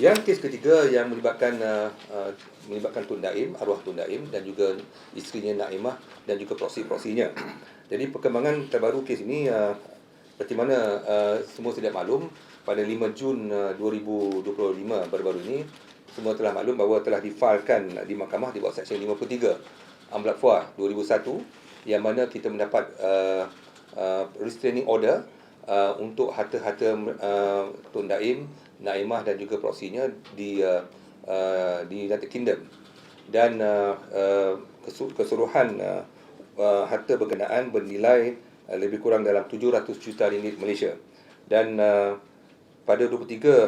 Yang kes ketiga yang melibatkan uh, uh, melibatkan Tun Daim, arwah Tun Daim dan juga isterinya Naimah dan juga proksi-proksinya. Jadi perkembangan terbaru kes ini uh, seperti mana uh, semua sedia maklum pada 5 Jun uh, 2025 baru-baru ini semua telah maklum bahawa telah difailkan di mahkamah di bawah Seksyen 53 Amblak Fua 2001 yang mana kita mendapat uh, uh, restraining order uh, untuk harta-harta uh, Tun Daim, Naimah dan juga proksinya di uh, uh, di United Kingdom. Dan uh, uh, keseluruhan uh, uh, harta berkenaan bernilai uh, lebih kurang dalam 700 juta ringgit Malaysia. Dan uh, pada 23 uh,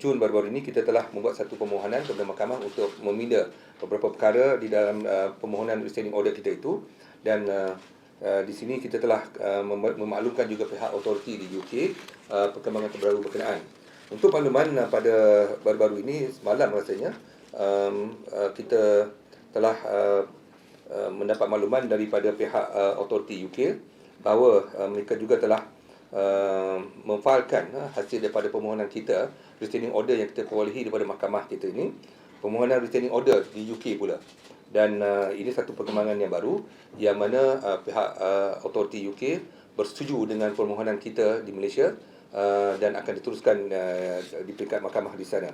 Jun baru-baru ini kita telah membuat satu permohonan kepada mahkamah untuk meminda beberapa perkara di dalam uh, permohonan restraining order kita itu. Dan uh, uh, di sini kita telah uh, memaklumkan juga pihak autoriti di UK uh, perkembangan terbaru berkenaan. Untuk makluman uh, pada baru-baru ini semalam rasanya um, uh, kita telah uh, uh, mendapat makluman daripada pihak uh, autoriti UK bahawa uh, mereka juga telah uh, memfailkan uh, hasil daripada permohonan kita restraining order yang kita perolehi daripada mahkamah kita ini permohonan restraining order di UK pula dan uh, ini satu perkembangan yang baru yang mana uh, pihak uh, autoriti UK bersetuju dengan permohonan kita di Malaysia Uh, dan akan diteruskan uh, di peringkat mahkamah di sana.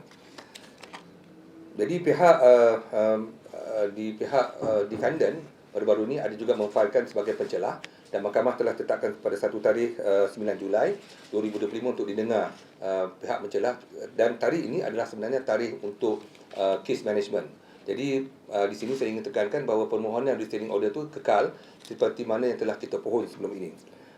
Jadi pihak uh, um, uh, di pihak uh, defendant baru-baru ini ada juga memfailkan sebagai pencelah dan mahkamah telah tetapkan pada satu tarikh uh, 9 Julai 2025 untuk didengar uh, pihak pencelah dan tarikh ini adalah sebenarnya tarikh untuk uh, case management. Jadi uh, di sini saya ingin tekankan bahawa permohonan restraining order itu kekal seperti mana yang telah kita pohon sebelum ini.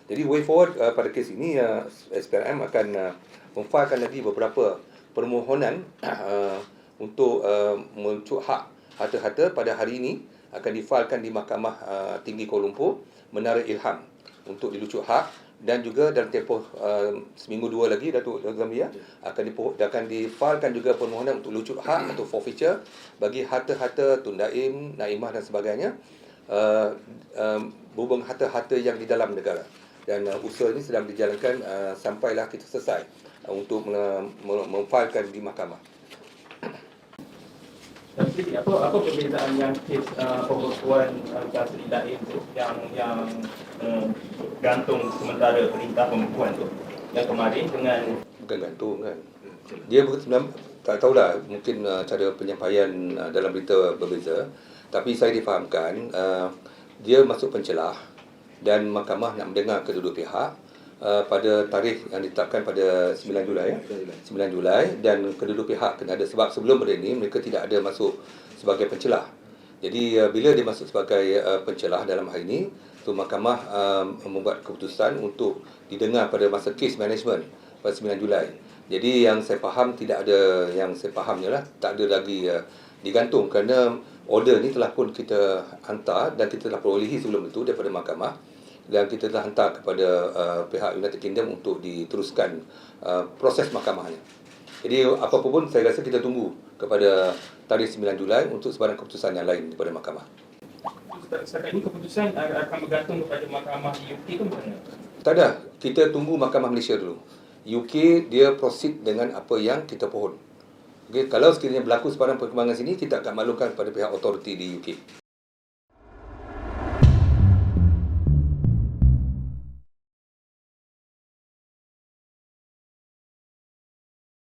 Jadi way forward uh, pada kes ini uh, SPRM akan uh, memfailkan lagi beberapa permohonan uh, untuk uh, mencuk hak harta-harta pada hari ini akan difailkan di Mahkamah uh, Tinggi Kuala Lumpur Menara Ilham untuk dilucuk hak dan juga dalam tempoh uh, seminggu dua lagi Datuk Zambia akan dipo, akan difailkan juga permohonan untuk lucuk hak atau forfeiture bagi harta-harta Tundaim, Naimah dan sebagainya uh, um, berhubung harta-harta yang di dalam negara. Dan uh, usaha ini sedang dijalankan uh, sampailah kita selesai uh, untuk memfailkan di mahkamah. Jadi apa apa perbezaan yang kes uh, pembekuan uh, Kasri Daim tu yang yang uh, gantung sementara perintah pembekuan tu? Yang kemarin dengan bukan gantung kan. Dia sebenarnya tak tahulah mungkin uh, cara penyampaian uh, dalam berita berbeza. Tapi saya difahamkan uh, dia masuk pencelah dan mahkamah nak mendengar kedua-dua pihak uh, pada tarikh yang ditetapkan pada 9 Julai ya. 9 Julai dan kedua-dua pihak kena ada sebab sebelum pada ini mereka tidak ada masuk sebagai pencelah. Jadi uh, bila dia masuk sebagai uh, pencelah dalam hal ini tu mahkamah uh, membuat keputusan untuk didengar pada masa case management pada 9 Julai. Jadi yang saya faham tidak ada yang saya fahamnya lah tak ada lagi uh, digantung kerana order ni telah pun kita hantar dan kita telah perolehi sebelum itu daripada mahkamah dan kita telah hantar kepada uh, pihak United Kingdom untuk diteruskan uh, proses mahkamahnya. Jadi apa pun saya rasa kita tunggu kepada tarikh 9 Julai untuk sebarang keputusan yang lain daripada mahkamah. Setakat ini keputusan akan bergantung kepada mahkamah UK ke mana? Tak ada. Kita tunggu mahkamah Malaysia dulu. UK dia proceed dengan apa yang kita pohon. Okay, kalau sekiranya berlaku sebarang perkembangan sini, kita akan maklumkan kepada pihak otoriti di UK.